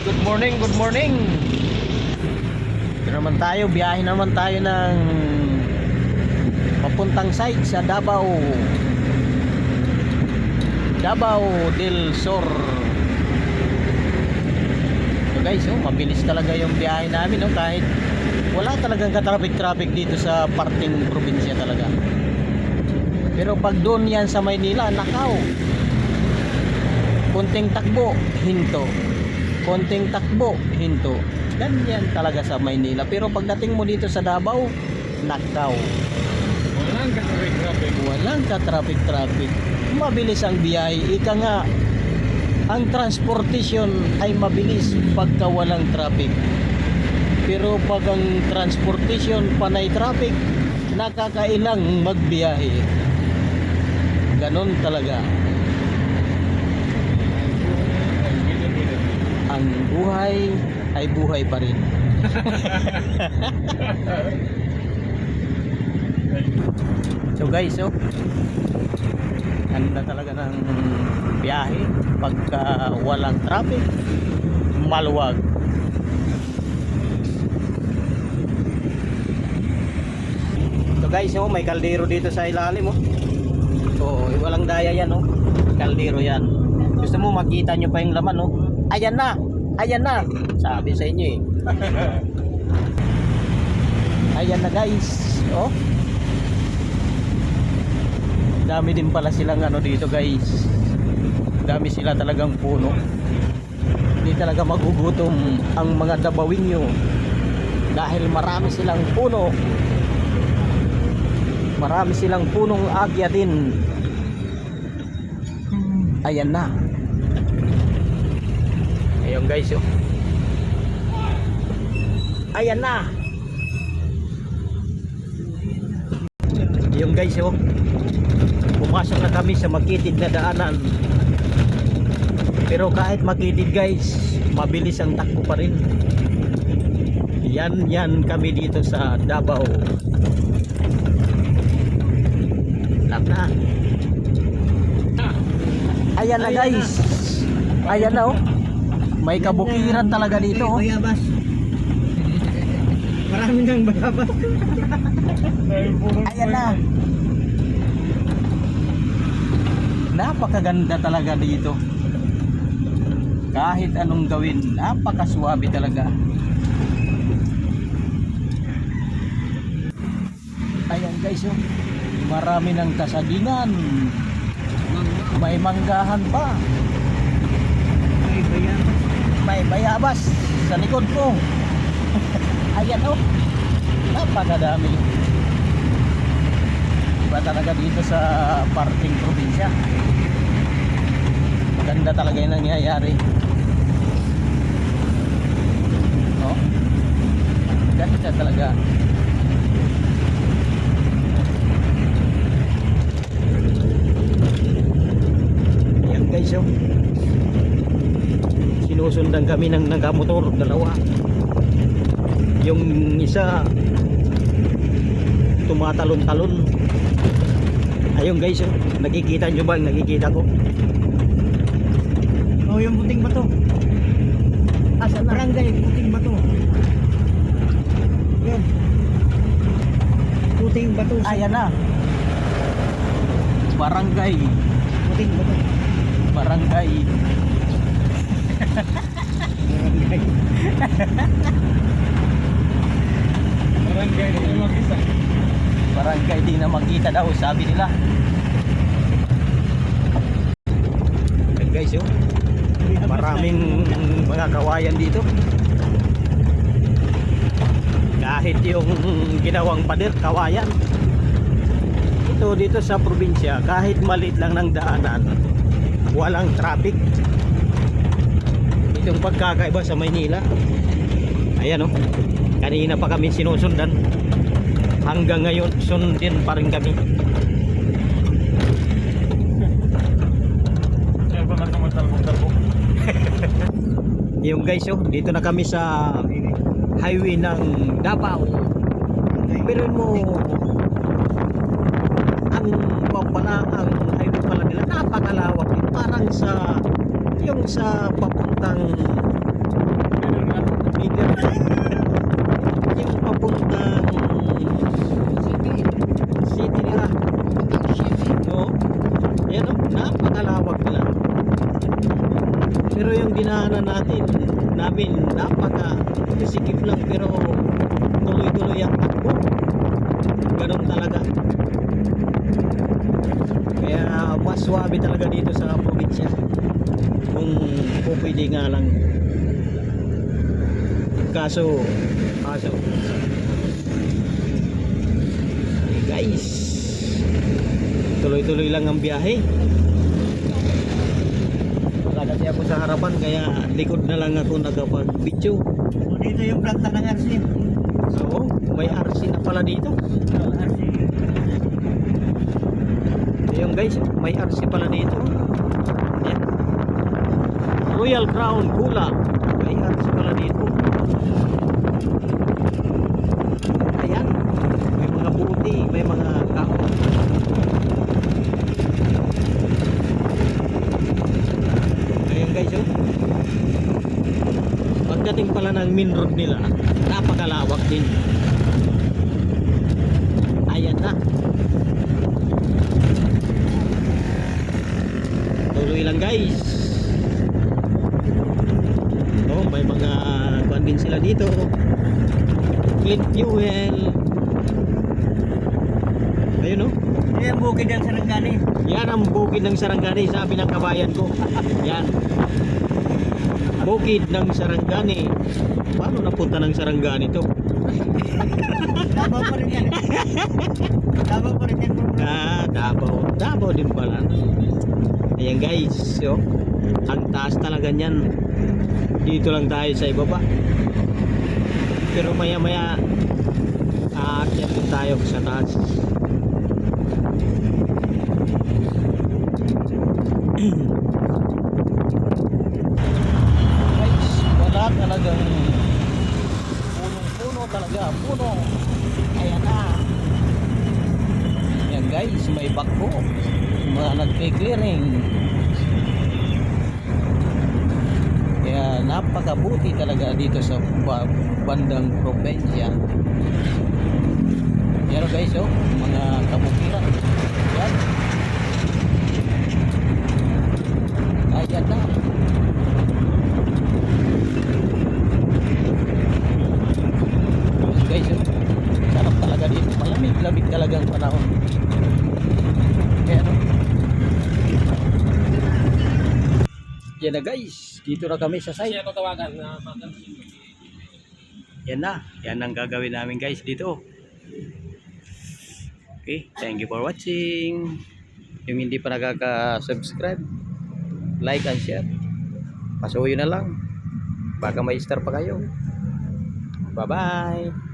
Good morning, good morning. Ito naman tayo, biyahe naman tayo ng papuntang site sa Davao. Davao del Sur. So guys, oh, mabilis talaga yung biyahe namin, no? kahit wala talagang ka-traffic-traffic dito sa parting probinsya talaga. Pero pag doon yan sa Maynila, nakaw. Kunting takbo, hinto konting takbo, hinto. Ganyan talaga sa Maynila. Pero pagdating mo dito sa Davao, nakaw. Walang ka-traffic. Walang ka-traffic-traffic. Mabilis ang biyahe. Ika nga, ang transportation ay mabilis pagka walang traffic. Pero pag ang transportation panay traffic, nakakailang magbiyahe. Ganon talaga. Ang buhay ay buhay pa rin. So guys, so ganda talaga ng biyahe pagka walang traffic, maluwag. So guys, oh, may kaldero dito sa ilalim oh. So, walang daya yan oh. Kaldero yan. Gusto mo makita nyo pa yung laman oh. Ayan na. Ayan na. Sabi sa inyo eh. Ayan na guys. Oh. Dami din pala silang ano dito guys. Dami sila talagang puno. Hindi talaga magugutom ang mga dabawinyo dahil marami silang puno. Marami silang punong agya din. Ayan na. Ayun guys oh. Ayan na. Yung guys oh. Pumasok na kami sa makitid na daanan. Pero kahit makitid guys, mabilis ang takbo pa rin. Yan yan kami dito sa Davao. Lap na. Ayan na guys. Ayan na oh. May kabukiran talaga dito oh. Bayabas. Marami nang bayabas. Ayan na. Napakaganda talaga dito. Kahit anong gawin, napakaswabe talaga. Ayan guys, oh. marami ng kasagingan. May manggahan pa. May bayabas. Sa likod ko. Ayan oh. Napakadami. Iba talaga dito sa parting probinsya. Maganda talaga yung nangyayari. Oh. Ganda talaga. Yan guys oh sinusundan kami ng nagamotor dalawa yung isa tumatalon-talon ayun guys oh, nakikita nyo ba nakikita ko Oh, yung puting bato. asan na Barangay, puting bato. Yan. Puting bato. sa- ayan na barangay Puting bato. barangay Barangay. Barangay na mag-isa. barangay di na makita daw sabi nila Ayan guys oh maraming mga kawayan dito kahit yung ginawang pader kawayan ito dito sa probinsya kahit maliit lang ng daanan walang traffic itong pagkakaiba sa Maynila. Ayan oh. Kanina pa kami sinusundan. Hanggang ngayon sundin pa rin kami. Yung guys oh dito na kami sa highway ng Davao. Pero mo. Ang pampala ang highway pala nila. Napakalawak. Parang sa yung sa papuntang yung papuntang city. City nila no yan o napakalawak nila pero yung dinaanan natin namin napaka sikip lang. Pero tuloy-tuloy ang takbo. Ganun talaga. Mas swabe talaga dito sa probinsya. Kung kung pwede nga lang. Kaso, kaso. Guys, tuloy-tuloy lang ang biyahe. Wala kasi ako sa harapan kaya likod na lang ako nakapag-video. O, dito yung planta ng RC. Oo, may RC na pala dito. Oh, RC. Ayun guys, may RC pala dito. Yan. Royal Crown Kula. May RC pala dito. Ayan. May mga buti, may mga kaon. Ayan guys, oh. Pagdating pala ng main road nila, napakalawak din. Ayan na. Tuloy lang guys. Oh, may mga kuan din sila dito. Clean fuel. Ayun oh. Ito yung bukid ng Sarangani. Yan ang bukid ng Sarangani, sabi ng kabayan ko. Yan. Bukid ng Sarangani. Paano napunta ng Sarangani to? Davao pa rin yan. Davao pa rin yan. Ah, Davao. Davao din pala. Ayan guys, so, ang taas talaga niyan. Dito lang tayo sa ibaba. Pero maya maya, aakyat din tayo sa taas. guys, wala talagang punong-puno talaga. Puno. Ayan na. Guys, may bakbo. Mga nagpe-clearing. Kaya napakabuti talaga dito sa ba- bandang probinsya. Yan guys, oh, mga kabukiran. Yan. Ayan na. Guys, oh, sarap talaga dito. Malamig-lamig talaga ang panahon. Kaya ano? Yan na guys, dito na kami sa site. Yan na, yan ang gagawin namin guys dito. Okay, thank you for watching. Yung hindi pa nakaka-subscribe, like and share. Pasuyo na lang. Baka may star pa kayo. Bye-bye.